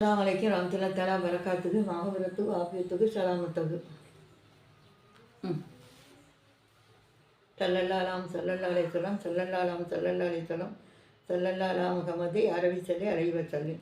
அஸ்ஸலாமு அலைக்கும் ரஹ்மத்துல்லாஹி தஆலா பரக்காத்துக்கு மகபரத்துக்கு ஆஃபியத்துக்கு சலாமத்துக்கு சல்லல்லாலாம் சல்லல்லா அலைத்தலம் சல்லல்லாலாம் சல்லல்லா அலைத்தலம் சல்லல்லா முகமது அரபி சொல்லி அலைவ சொல்லி.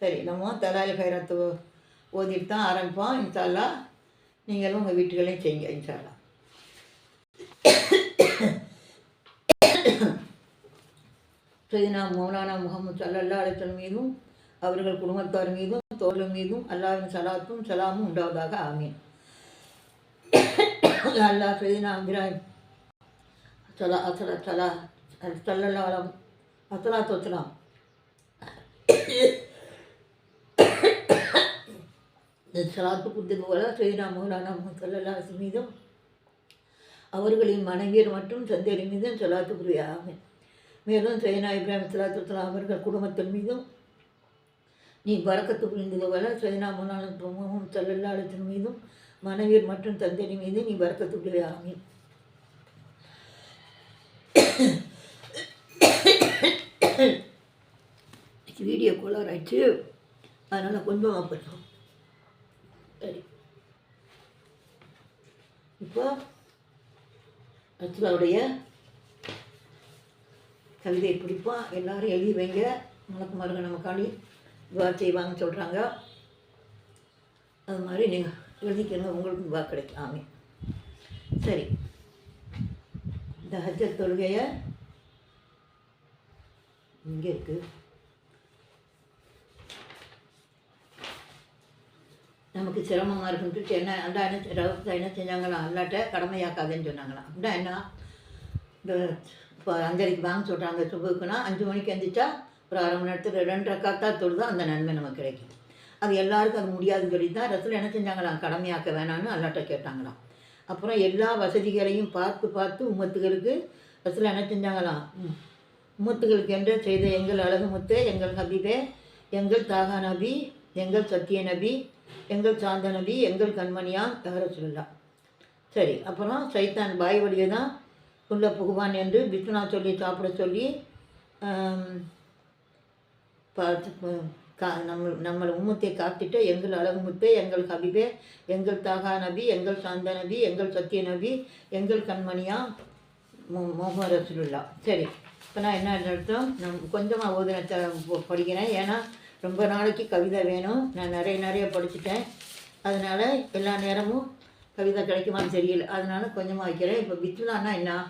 சரி நம்ம தலாலி கைரத்து ஓதிட்டு தான் ஆரம்பிப்போம். இன்ஷால்லா நீங்களும் உங்கள் வீட்டுகளையும் செய்யுங்க இன்ஷால்லா சைதனா மௌலானா முகமது சல்லல்லா அலைத்தல் மீதும் அவர்கள் குடும்பத்தார் மீதும் தோழர் மீதும் அல்லாவின் சலாத்தும் சலாமும் உண்டாவதாக. ஆமீன். அல்லாஹ் சைதினா இப்ராஹிம் சலா அசலா சலா சல்லல்லா அலம் அசலாத்து சலாத்து புத்தது போல சைதினா மௌலானா சல்லல்லா மீதும் அவர்களின் மனைவியர் மற்றும் சந்தேரி மீதும் சலாத்து புரிய ஆமீன். மேலும் சைனா இப்ராஹிம் சலாத்து அவர்கள் குடும்பத்தின் மீதும் நீ பறக்கத்து புரிந்தது போல சைனா முன்னாள் முகம் சல்லல்லாடத்தின் மீதும் மனைவியர் மற்றும் தந்தையின் மீது நீ பறக்கத்து புரிய ஆமீன் வீடியோ கோளார் ஆயிடுச்சு அதனால் கொஞ்சமாக பண்ணோம் சரி. இப்போ அச்சுலாவுடைய கவிதையை பிடிப்போம். எல்லாரும் எழுதி வைங்க. மலக்கு நம்ம நமக்காண்டி துவா செய்வாங்கன்னு சொல்கிறாங்க அது மாதிரி நீங்கள் எழுதிக்கணும் உங்களுக்கும் துவா கிடைக்கும். ஆமே சரி. இந்த ஹஜ்ஜத் தொழுகையை இங்கே இருக்குது நமக்கு சிரமமாக இருக்குன்ட்டு என்ன அண்டா என்ன ரவுத்தா என்ன செஞ்சாங்களாம் அல்லாட்ட கடமையாக்காதுன்னு சொன்னாங்களாம் அப்படின்னா என்ன? இந்த இப்போ அஞ்சரைக்கு வாங்க சொல்கிறாங்க சுபுக்குன்னா அஞ்சு மணிக்கு எந்திரிச்சா ஒரு அரை மணி நேரத்தில் ரெண்டு ரக்காத்தா தொழுதா அந்த நன்மை நமக்கு கிடைக்கும். அது எல்லாருக்கும் அது முடியாதுன்னு சொல்லி தான் ரசத்தில் என்ன செஞ்சாங்களாம்? கடமையாக்க வேணாம்னு அல்லாட்ட கேட்டாங்களாம். அப்புறம் எல்லா வசதிகளையும் பார்த்து பார்த்து உமத்துகளுக்கு ரசத்தில் என்ன செஞ்சாங்களாம்? உமத்துகளுக்கு என்று செய்த எங்கள் அழகு முத்து எங்கள் ஹபீபே எங்கள் தாகா நபி எங்கள் சத்திய நபி எங்கள் சாந்த நபி எங்கள் கண்மணியா தகர சொல்லலாம் சரி அப்புறம் சைத்தான் பாய் வழியை தான் உள்ள புகுவான் என்று விஸ்வநாத் சொல்லி சாப்பிட சொல்லி பார்த்து கா நம்ம நம்மளை உம்மத்தை காத்திட்ட எங்கள் அழகு முத்தே எங்கள் ஹபீபே எங்கள் தாகா நபி எங்கள் சாந்த நபி எங்கள் சத்திய நபி எங்கள் கண்மணியா முகமது ரசூலுல்லா சரி இப்போ நான் என்ன அர்த்தம்? நான் கொஞ்சமாக ஓதுனத்தை படிக்கிறேன். ஏன்னா ரொம்ப நாளைக்கு கவிதை வேணும். நான் நிறைய நிறைய படிச்சுட்டேன். அதனால் எல்லா நேரமும் கவிதை கிடைக்குமான்னு தெரியல. அதனால் கொஞ்சமாக வைக்கிறேன். இப்போ பித்துலான்னா என்ன?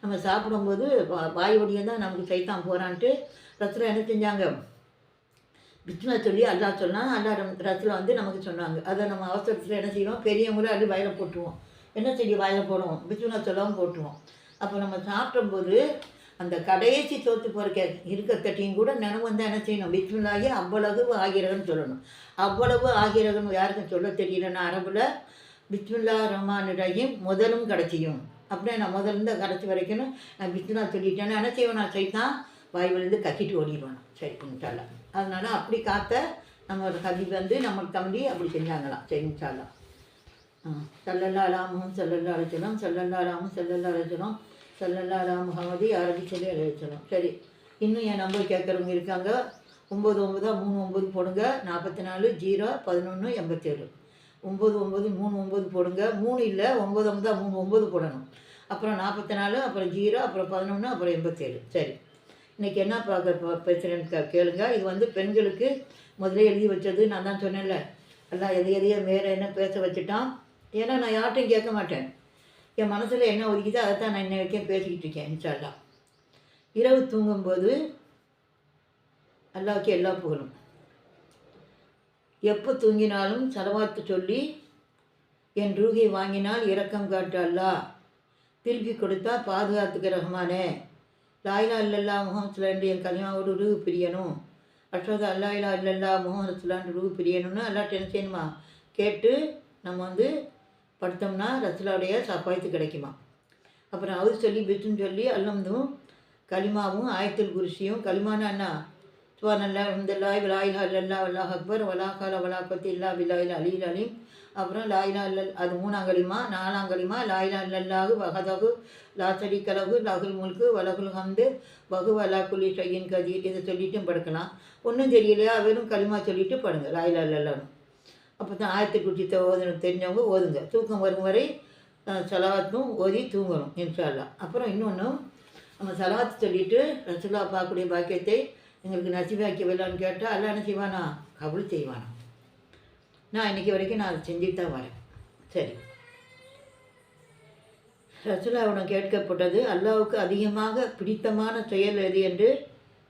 நம்ம சாப்பிடும்போது வா- வாய் வழியாக தான் நமக்கு சைத்தான் போகிறான்ட்டு ரத்தில் என்ன செஞ்சாங்க? பிஸ்மா சொல்லி அல்லா சொன்னால் அல்லா ரத்தில் வந்து நமக்கு சொன்னாங்க. அதை நம்ம அவசரத்தில் என்ன செய்வோம்? பெரியவங்களும் அது வயலை போட்டுருவோம் என்ன செடி வாயில் போடுவோம்? பிஸ்மில்லா சொல்லவும் போட்டுருவோம் அப்போ நம்ம சாப்பிடும்போது அந்த கடைசி சோத்து போகிற இருக்கத்தட்டியும் கூட நினைவு வந்தால் என்ன செய்யணும்? பிஸ்மில்லாகி அவ்வளவு ஆகிறகன்னு சொல்லணும். அவ்வளவு ஆகிறகன்னு யாருக்கும் சொல்ல தெரியலன்னா அரபில் பிஸ்மில்லா ரஹ்மானுடையும் முதலும் கடைசியும். அப்படியே நான் முதல்ல இருந்து கடைசி வரைக்கும் நான் பிஸ்மில்லா சொல்லிட்டேன்னா என்ன செய்வேன்? நான் செய்தான் வாய் விழுந்து கத்திட்டு ஓடிடுவேன். சரி இன்ஷால்லா அதனால் அப்படி காத்த நம்ம கவி வந்து நம்மளுக்கு தம்பி அப்படி செஞ்சாங்களாம். செஞ்சாலாம் இன்ஷால்லா ஆ சல்லல்லா அலாமும் செல்லல்லா அழைச்சலாம் செல்லல்லா அலாமும் சல்லல்லா அழைச்சலாம் சல்லல்லா முகமதி அரபி சொல்லி அழைச்சலாம் சரி இன்னும் என் நம்பர் கேட்குறவங்க இருக்காங்க. ஒம்பது ஒம்பதா மூணு ஒம்பது போடுங்க. நாற்பத்தி நாலு ஜீரோ பதினொன்று எண்பத்தேழு. ஒம்பது ஒம்பது மூணு ஒம்பது போடுங்க. மூணு இல்லை ஒம்பது ஒம்பதா மூணு ஒம்பது போடணும். அப்புறம் நாற்பத்தி நாலு அப்புறம் ஜீரோ அப்புறம் பதினொன்று அப்புறம் எண்பத்தேழு. சரி. இன்றைக்கி என்ன பார்க்க பேசுகிறேன்னு கேளுங்க. இது வந்து பெண்களுக்கு முதல்ல எழுதி வச்சது. நான் தான் சொன்னேன்ல. எல்லாம் எதை எதையோ வேறு என்ன பேச வச்சுட்டான். ஏன்னா நான் யார்ட்டையும் கேட்க மாட்டேன். என் மனசில் என்ன ஒதுக்கிதோ அதை தான் நான் இன்ன வரைக்கும் பேசிக்கிட்டு இருக்கேன் இன்ஷால்லா. இரவு தூங்கும்போது அல்லாவுக்கு எல்லா புகழும். எப்போ தூங்கினாலும் செலவாத்து சொல்லி என் ரூகை வாங்கினால் இரக்கம் காட்டு அல்லாஹ் திருப்பி கொடுத்தா பாதுகாத்துக்க ரஹ்மானே. லாயிலா இல்லல்லா முகம் என் கலிமாவோட உருவு பிரியணும். அஷ்வத அல்லாயிலா இல்லல்லா முகம் உருவு ரூ பிரியணும்னு எல்லாம் டென்ஷனுமா கேட்டு நம்ம வந்து படுத்தோம்னா ரசுலாவுடைய சப்பாயத்து கிடைக்குமா? அப்புறம் அவர் சொல்லி பித்துன்னு சொல்லி அல்லம்தும் களிமாவும் ஆயத்தில் குருசியும் களிமானா என்ன? சுவானல்லா அஹமதுல்லாய் விலாயிலா இல்லல்லா அல்லாஹ் அக்பர் வலா கால வலா பத்தி இல்லா விலாயில் அலில் அலீம். அப்புறம் லாயிலா இல்லல் அது மூணாங்கலிமா நாலாங்கலிமா லாயிலா இல்லல்லாஹு வகதகு லா கலகு லகுல் முழுக்கு வலகுல் ஹம்து வகு வலா குலி ஷையின் கதீர் இதை சொல்லிட்டும் படுக்கலாம். ஒன்றும் தெரியலையா? வெறும் களிமா சொல்லிட்டு படுங்க. லாயிலா இல்லல்லான்னு. அப்போ தான் ஆயிரத்தி குச்சித்தை ஓதணும் தெரிஞ்சவங்க ஓதுங்க. தூக்கம் வரும் வரை செலவாத்தும் ஓதி தூங்கணும் இன்ஷால்லா அப்புறம் இன்னொன்று நம்ம செலவாத்து சொல்லிட்டு ரசுல்லா பார்க்கக்கூடிய பாக்கியத்தை எங்களுக்கு நசிவாக்கி வரலான்னு கேட்டால் அல்ல என்ன செய்வானா? கபுல் செய்வானா? நான் இன்னைக்கு வரைக்கும் நான் அதை செஞ்சுட்டு தான் வரேன். சரி. ரசுல்லாவிடம் கேட்கப்பட்டது. அல்லாவுக்கு அதிகமாக பிடித்தமான செயல் எது என்று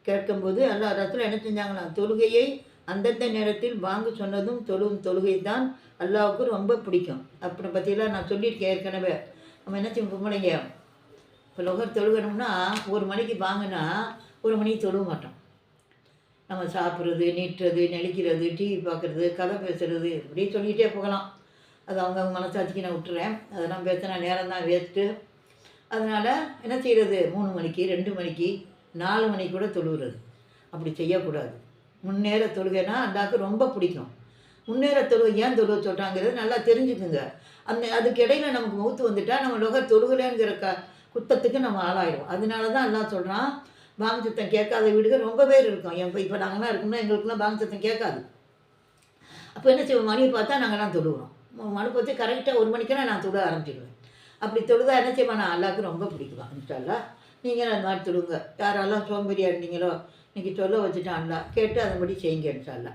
கேட்கும்போது அல்லாஹ் ரசுலா என்ன செஞ்சாங்களாம்? தொழுகையை அந்தந்த நேரத்தில் வாங்க சொன்னதும் தொழும் தொழுகை தான் அல்லாவுக்கு ரொம்ப பிடிக்கும். அப்படி பற்றிலாம் நான் சொல்லியிருக்கேன் ஏற்கனவே. நம்ம என்ன செய்வோம் பொம்பளைங்க? இப்போ லொகர் தொழுகணும்னா ஒரு மணிக்கு வாங்கினா ஒரு மணிக்கு தொழுக மாட்டோம். நம்ம சாப்பிட்றது நீட்டுறது நெளிக்கிறது டிவி பார்க்குறது கதை பேசுறது இப்படி சொல்லிகிட்டே போகலாம். அது அவங்க மனசாட்சிக்கு நான் விட்டுறேன். அதெல்லாம் பேசினா நேரம் தான் வேஸ்ட்டு. அதனால் என்ன செய்கிறது மூணு மணிக்கு ரெண்டு மணிக்கு நாலு மணிக்கு கூட தொழுகிறது அப்படி செய்யக்கூடாது. முன்னேற தொழுகைன்னா அந்தாக்கு ரொம்ப பிடிக்கும். முன்னேற தொழுகை ஏன் தொழுக சொல்கிறாங்கிறது நல்லா தெரிஞ்சுக்குங்க. அந்த அதுக்கு இடையில நமக்கு மௌத்து வந்துட்டால் நம்ம லோக தொழுகலைங்கிற க குத்தத்துக்கு நம்ம ஆளாயிடும் அதனால தான் எல்லாம் சொல்கிறான் பாங்க சத்தம் கேட்காத வீடுகள் ரொம்ப பேர் இருக்கும். என் இப்போ நாங்களாம் இருக்கோம்னா எங்களுக்குலாம் பாங்க சத்தம் கேட்காது. அப்போ என்ன செய்வோம்? மணியை பார்த்தா நாங்கள்லாம் தொழுகிறோம் மனு பற்றி கரெக்டாக ஒரு மணிக்கெல்லாம் நான் தொட ஆரம்பிச்சிடுவேன். அப்படி தொழுதா என்ன செய்வேன்? நான் அல்லாவுக்கு ரொம்ப பிடிக்கும். இன்ஷால்லா நீங்களும் அந்த மாதிரி தொழுங்க. யாரெல்லாம் சோம்பேறியா இருந்தீங்களோ இன்னைக்கு சொல்ல வச்சுட்டான் அல்லா கேட்டு அதன்படி செய்யுங்க இன்ஷால்லா.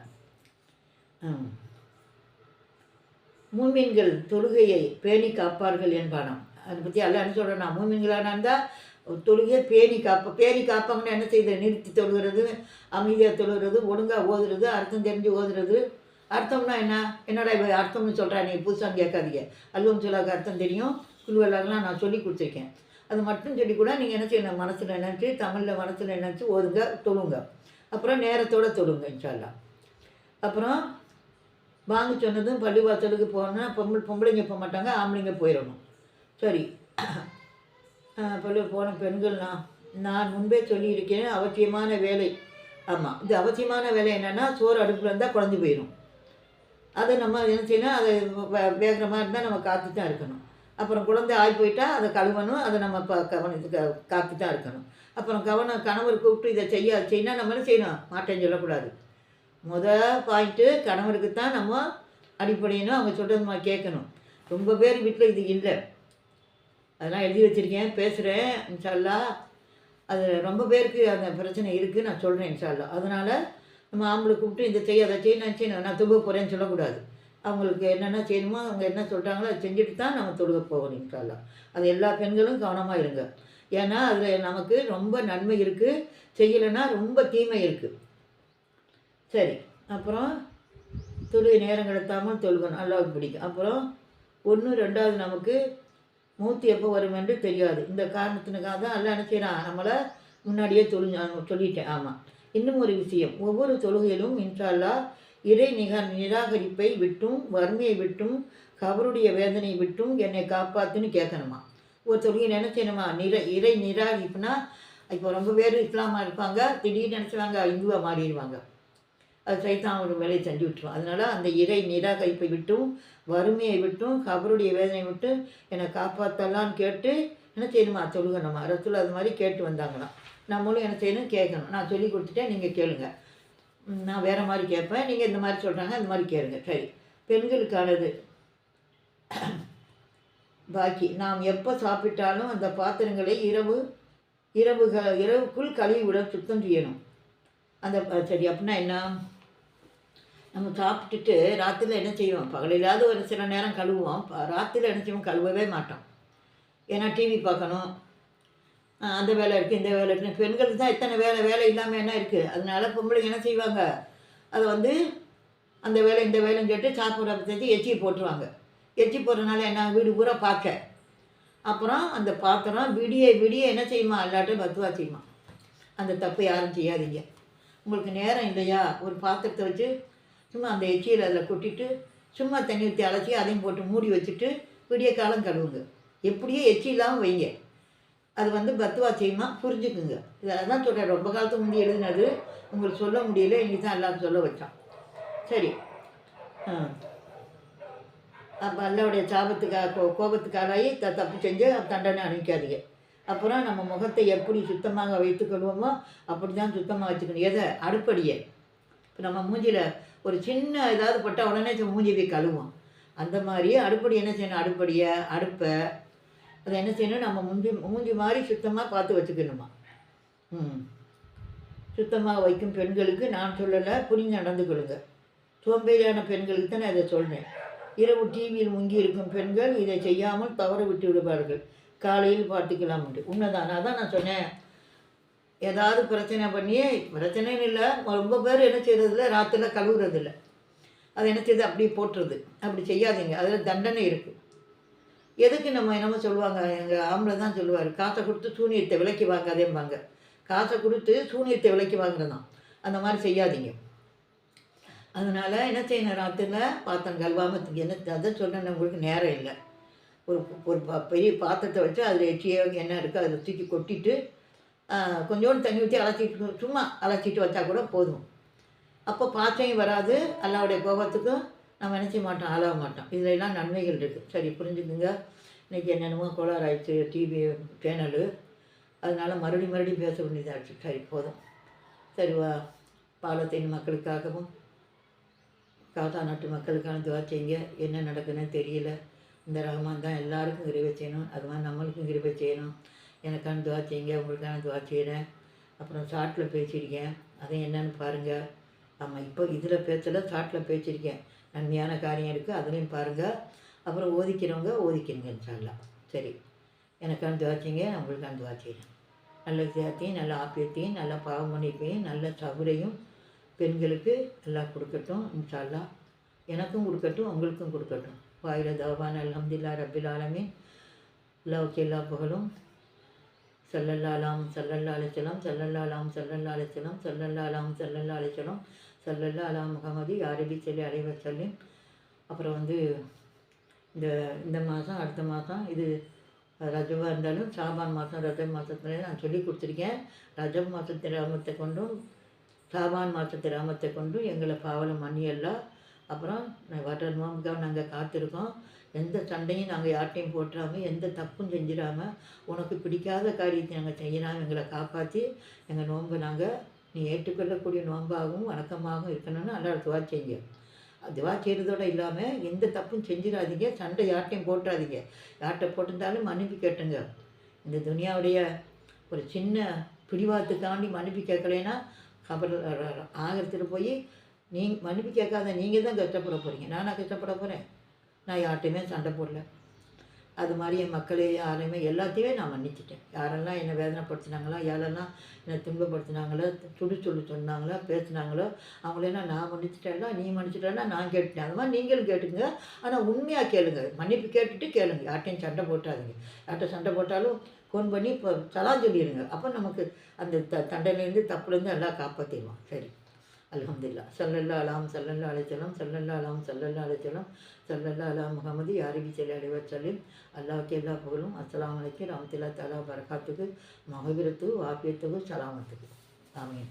மூமீன்கள் தொழுகையை பேணி காப்பார்கள் என்பானாம். அதை பற்றி எல்லாம் என்ன சொல்கிறேன் மூமீன்களாக இருந்தால் தொழுகையை பேணி காப்ப பேணி காப்பாங்கன்னா என்ன செய்யுது? நிறுத்தி தொழுகிறது அமைதியாக தொழுகிறது ஒழுங்காக ஓதுறது அர்த்தம் தெரிஞ்சு ஓதுறது அர்த்தம்னா என்ன? என்னடா இப்போ அர்த்தம்னு சொல்கிறா நீ புதுசாக கேட்காதீங்க. அல்வம் சொல்லாக்கு அர்த்தம் தெரியும். குழுவெல்லாம் நான் சொல்லி கொடுத்துருக்கேன். அது மட்டும் சொல்லி கூட நீங்கள் என்ன செய்யணும்? மனசில் நினச்சி தமிழில் மனசில் நினச்சி ஒதுங்க தொழுங்க அப்புறம் நேரத்தோடு தொழுங்க இன்ஷால்லாம் அப்புறம் வாங்க சொன்னதும் பள்ளிவாசலுக்கு போனால் பொம்பளை பொம்பளைங்க போக மாட்டாங்க ஆம்பளைங்க போயிடணும். சரி. பள்ளி போன பெண்கள்னா நான் முன்பே சொல்லியிருக்கேன் அவசியமான வேலை. ஆமாம் இது அவசியமான வேலை என்னென்னா சோறு அடுப்பில் இருந்தால் குழஞ்சி போயிடும். அதை நம்ம என்ன செய்யணும் அதை வேகிற மாதிரி இருந்தால் நம்ம காத்து தான் இருக்கணும். அப்புறம் குழந்தை ஆகி போயிட்டா அதை கழுவணும் அதை நம்ம ப க காத்து தான் இருக்கணும். அப்புறம் கவனம் கணவர் கூப்பிட்டு இதை செய்ய அது நம்ம என்ன செய்யணும்? மாட்டேன்னு சொல்லக்கூடாது. முத பாயிண்ட்டு கணவருக்கு தான் நம்ம அடிப்படையணும் அவங்க சொல்கிறது நம்ம கேட்கணும். ரொம்ப பேர் வீட்டில் இது இல்லை. அதெல்லாம் எழுதி வச்சுருக்கேன் பேசுகிறேன் இன்ஷால்லா அது ரொம்ப பேருக்கு அந்த பிரச்சனை இருக்குது நான் சொல்கிறேன் இன்ஷால்லா அதனால் நம்ம ஆம்பளை கூப்பிட்டு இதை செய்ய அதை செய்ய நான் செய்யணும். நான் தொழுக போகிறேன்னு சொல்லக்கூடாது. அவங்களுக்கு என்னென்ன செய்யணுமோ அவங்க என்ன சொல்கிறாங்களோ அதை செஞ்சுட்டு தான் நம்ம தொழுக போகணும் இன்ஷால்லா அது எல்லா பெண்களும் கவனமாக இருங்க. ஏன்னா அதில் நமக்கு ரொம்ப நன்மை இருக்குது செய்யலைன்னா ரொம்ப தீமை இருக்குது சரி அப்புறம் தொழுகை நேரம் கிடைத்தாமல் தொழுகணும் அல்லாவுக்கு பிடிக்கும். அப்புறம் ஒன்று ரெண்டாவது நமக்கு மூத்து எப்போ வரும் என்று தெரியாது. இந்த காரணத்தினுக்காக தான் எல்லாம் என்ன செய்கிறான் நம்மளை முன்னாடியே தொழில் சொல்லிட்டேன். ஆமாம் இன்னும் ஒரு விஷயம். ஒவ்வொரு தொழுகையிலும் இன்ஷால்லா இறை நிக நிராகரிப்பை விட்டும் வறுமையை விட்டும் கவருடைய வேதனை விட்டும் என்னை காப்பாத்துன்னு கேட்கணுமா ஒரு தொழுகை என்ன செய்யணுமா நிற இறை நிராகரிப்புனா இப்போ ரொம்ப பேர் இஸ்லாமா இருப்பாங்க திடீர்னு நினச்சிவாங்க இந்துவாக மாறிடுவாங்க. அது சைத்தான் ஒரு வேலையை செஞ்சு விட்டுரும். அதனால் அந்த இறை நிராகரிப்பை விட்டும் வறுமையை விட்டும் கபருடைய வேதனை விட்டு என்னை காப்பாற்றலான்னு கேட்டு என்ன செய்யணுமா சொல்லுங்கணுமா ரசூல் அது மாதிரி கேட்டு வந்தாங்களாம். நம்மளும் என்ன செய்யணும் கேட்கணும். நான் சொல்லி கொடுத்துட்டேன் நீங்கள் கேளுங்க. நான் வேறு மாதிரி கேட்பேன். நீங்கள் இந்த மாதிரி சொல்கிறாங்க இந்த மாதிரி கேளுங்க. சரி. பெண்களுக்கானது. பாக்கி நாம் எப்போ சாப்பிட்டாலும் அந்த பாத்திரங்களை இரவு இரவுக இரவுக்குள் கழுவி விட சுத்தம் செய்யணும். அந்த சரி அப்படின்னா என்ன? நம்ம சாப்பிட்டுட்டு ராத்திரியில் என்ன செய்வோம்? பகலில்லாத ஒரு சில நேரம் கழுவுவோம். ராத்திரியில் என்ன செய்வோம்? கழுவவே மாட்டோம். ஏன்னா டிவி பார்க்கணும். அந்த வேலை இருக்குது இந்த வேலை இருக்குது பெண்களுக்கு தான் இத்தனை வேலை வேலை இல்லாமல் என்ன இருக்குது அதனால பொம்பளைங்க என்ன செய்வாங்க? அதை வந்து அந்த வேலை இந்த வேலைன்னு சொல்லிட்டு சாப்பிட்ற பற்றி எச்சி போட்டுருவாங்க. எச்சி போடுறதுனால என்ன வீடு பூரா பார்க்க அப்புறம் அந்த பாத்திரம் விடிய விடிய என்ன செய்யுமா? எல்லாட்டும் பத்துவா செய்யுமா? அந்த தப்பை யாரும் செய்யாதீங்க. உங்களுக்கு நேரம் இல்லையா? ஒரு பாத்திரத்தை வச்சு சும்மா அந்த எச்சியில் அதில் கொட்டிட்டு சும்மா தண்ணி ஊற்றி அலசி அதையும் போட்டு மூடி வச்சுட்டு விடிய காலம் கழுவுங்க. எப்படியே எச்சி இல்லாமல் வைங்க. அது வந்து பத்துவா செய்யுமா புரிஞ்சுக்குங்க. இதில் தான் சொல்கிறேன் ரொம்ப காலத்துக்கு முந்தி எழுதினது. உங்களுக்கு சொல்ல முடியல இன்னைக்கு தான் எல்லாம் சொல்ல வச்சான் சரி. ஆ. அப்போ அல்லாவுடைய சாபத்துக்காக கோ கோபத்துக்காகவே த தப்பு செஞ்சு தண்டனை அனுப்பிக்காதீங்க. அப்புறம் நம்ம முகத்தை எப்படி சுத்தமாக வைத்துக்கொள்வோமோ அப்படி தான் சுத்தமாக வச்சுக்கணும். எதை? அடுப்படியை. இப்போ நம்ம மூஞ்சியில் ஒரு சின்ன ஏதாவது பட்டால் உடனே மூஞ்சி போய் கழுவோம். அந்த மாதிரி அடுப்படி என்ன செய்யணும்? அடுப்படியை அடுப்பை அதை என்ன செய்யணும்? நம்ம மூஞ்சி மூஞ்சி மாதிரி சுத்தமாக பார்த்து வச்சுக்கணுமா? ம். சுத்தமாக வைக்கும் பெண்களுக்கு நான் சொல்லலை புரிஞ்சு நடந்து கொள்ளுங்க சோம்பேறியான பெண்களுக்கு தான் நான் இதை சொல்கிறேன் இரவு டிவியில் முங்கி இருக்கும் பெண்கள் இதை செய்யாமல் தவற விட்டு விடுவார்கள். காலையில் பார்த்துக்கலாம் உண்டு உண்மைதான். அதான் நான் சொன்னேன். ஏதாவது பிரச்சனை பண்ணி பிரச்சனைன்னு இல்லை. ரொம்ப பேர் என்ன செய்யறதில்ல? ராத்திரில கழுவுறதில்ல. அது என்ன செய்யுது அப்படியே போட்டுறது அப்படி செய்யாதீங்க. அதில் தண்டனை இருக்குது எதுக்கு நம்ம என்னமோ சொல்லுவாங்க எங்கள் ஆம்பளை தான் சொல்லுவார் காசை கொடுத்து சூனியத்தை விலைக்கு வாங்காதேம்பாங்க. காசை கொடுத்து சூனியத்தை விலைக்கு வாங்குறதான் அந்த மாதிரி செய்யாதீங்க. அதனால் என்ன செய்யணும் ராத்திரில் பாத்திரம் கல்வாமத்துக்கு என்ன அதை சொன்னேன் உங்களுக்கு நேரம் இல்லை. ஒரு ஒரு ப- பெரிய பாத்திரத்தை வச்சு அதில் எச்சியோ என்ன இருக்கோ அதை தூக்கி கொட்டிட்டு கொஞ்சோண்டு தண்ணி ஊற்றி அழைச்சிட்டு சும்மா அழைச்சிட்டு வச்சா கூட போதும். அப்போ பாத்திரம் வராது அல்லாவுடைய கோபத்துக்கும் நம்ம நினச்ச மாட்டோம் ஆளாக மாட்டோம் இதில் எல்லாம் நன்மைகள் இருக்குது சரி புரிஞ்சுக்குங்க. இன்றைக்கி என்னென்னமோ கோளாறு ஆயிடுச்சு டிவி சேனலு அதனால் மறுபடியும் மறுபடியும் பேச வேண்டியதாகிடுச்சு சரி போதும். சரி வா. பாலத்தின் மக்களுக்காகவும் காசா நாட்டு மக்களுக்கான துவா செய்யுங்க. என்ன நடக்குதுன்னு தெரியல. இந்த ரகமான் தான் எல்லாருக்கும் கிருபை செய்யணும். அது மாதிரி நம்மளுக்கும் கிருபை செய்யணும். எனக்கான துவா செய்யுங்க. உங்களுக்கான துவா செய்கிறேன் அப்புறம் ஷார்ட்டில் பேசியிருக்கேன். அதை என்னன்னு பாருங்கள் ஆமாம் இப்போ இதில் பேசல ஷார்ட்டில் பேசியிருக்கேன். நன்மையான காரியம் இருக்குது அதுலேயும் பாருங்கள் அப்புறம் ஓதிக்கிறவங்க ஓதிக்கிறீங்க இன்ஷால்லாம் சரி. எனக்கு அந்த வாச்சிங்க நான் உங்களுக்கான துவா நல்ல சேர்த்தையும் நல்ல ஆப்பியத்தையும் நல்ல பாவமணிப்பையும் நல்ல சவுரையும் பெண்களுக்கு எல்லாம் கொடுக்கட்டும் இன்ஷால்லா எனக்கும் கொடுக்கட்டும் உங்களுக்கும் கொடுக்கட்டும். வாயில தவான் அலமதுல்லா ரபில் ஆலமீன். அல்லாவுக்கு எல்லா புகழும். சல்லல்லாலாம் சல்லல்லா அலிச்சலாம் சல்லல்லாலாம் சல்லல்லா அலிச்சலாம் சல்லல்லாலாம் சல்லல்லா அலிச்சலாம் சல்லல்லா அலா முகமது அரபி சொல்லி அலைவ சொல்லி அப்புறம் வந்து இந்த இந்த மாதம் அடுத்த மாதம் இது ரஜபாக இருந்தாலும் சாபான் மாதம் ரஜப் மாதத்துல நான் சொல்லி கொடுத்துருக்கேன். ரஜப் மாதத்து ராமத்தை கொண்டும் சாபான் மாதத்து ராமத்தை கொண்டும் எங்களை பாவலை மன்னியெல்லாம் அப்புறம் நான் வர நோம்புக்காக நாங்கள் காத்திருக்கோம். எந்த சண்டையும் நாங்கள் யார்ட்டையும் போட்டுறாமல் எந்த தப்பும் செஞ்சிடாமல் உனக்கு பிடிக்காத காரியத்தை நாங்கள் செய்யலாம் எங்களை காப்பாற்றி எங்கள் நோன்பை நாங்கள் நீ ஏற்றுக்கொள்ளக்கூடிய நோன்பாகவும் வணக்கமாகவும் இருக்கணும்னு நல்லா துவா செய்யுங்க. துவா செய்கிறதோட இல்லாமல் எந்த தப்பும் செஞ்சிடாதீங்க. சண்டை யார்ட்டையும் போட்டுறாதீங்க. யார்கிட்ட போட்டிருந்தாலும் மன்னிப்பு கேட்டுங்க. இந்த துனியாவுடைய ஒரு சின்ன பிடிவாத்துக்காண்டி மன்னிப்பு கேட்கலைன்னா கபர் ஆகிறதுக்கு போய் நீ மன்னிப்பு கேட்காத நீங்கள் தான் கஷ்டப்பட போகிறீங்க நானாக கஷ்டப்பட போகிறேன் நான் யார்கிட்டையுமே சண்டை போடல. அது மாதிரி என் மக்களே யாரையுமே எல்லாத்தையுமே நான் மன்னிச்சிட்டேன். யாரெல்லாம் என்னை வேதனைப்படுத்தினாங்களோ யாரெல்லாம் என்னை துன்பப்படுத்தினாங்களோ சுடு சொல்லி சொன்னாங்களோ பேசினாங்களோ அவங்களெல்லாம் நான் மன்னிச்சிட்டேன்னா நீ மன்னிச்சிட்டேன்னா நான் கேட்டுட்டேன். அது மாதிரி நீங்களும் கேட்டுங்க ஆனால் உண்மையாக கேளுங்க. மன்னிப்பு கேட்டுட்டு கேளுங்க. யார்ட்டையும் சண்டை போட்டாதீங்க. யார்கிட்ட சண்டை போட்டாலும் ஃபோன் பண்ணி இப்போ சலா சொல்லிடுங்க. அப்போ நமக்கு அந்த த தண்டையிலேருந்து தப்புலேருந்து எல்லாம் காப்பாற்றிடுவோம் சரி. அலமதுல்லா சல்லல்லா அலாம் சல்லல்லா அலைச்சலம் சல்லல்லா அலாம் சல்லல்லா அலைச்சலம் சல்லல்லா அலா முகமது யாரிபி செல்லி அலைவர் சல்லிம் அல்லாவுக்கு எல்லா புகழும். அஸ்லாம் அலைக்கும். ரஹமத்துல்லா தலா பரகாத்துக்கு மகவீரத்துக்கு வாப்பியத்துக்கு சலாமத்துக்கு ஆமீன்.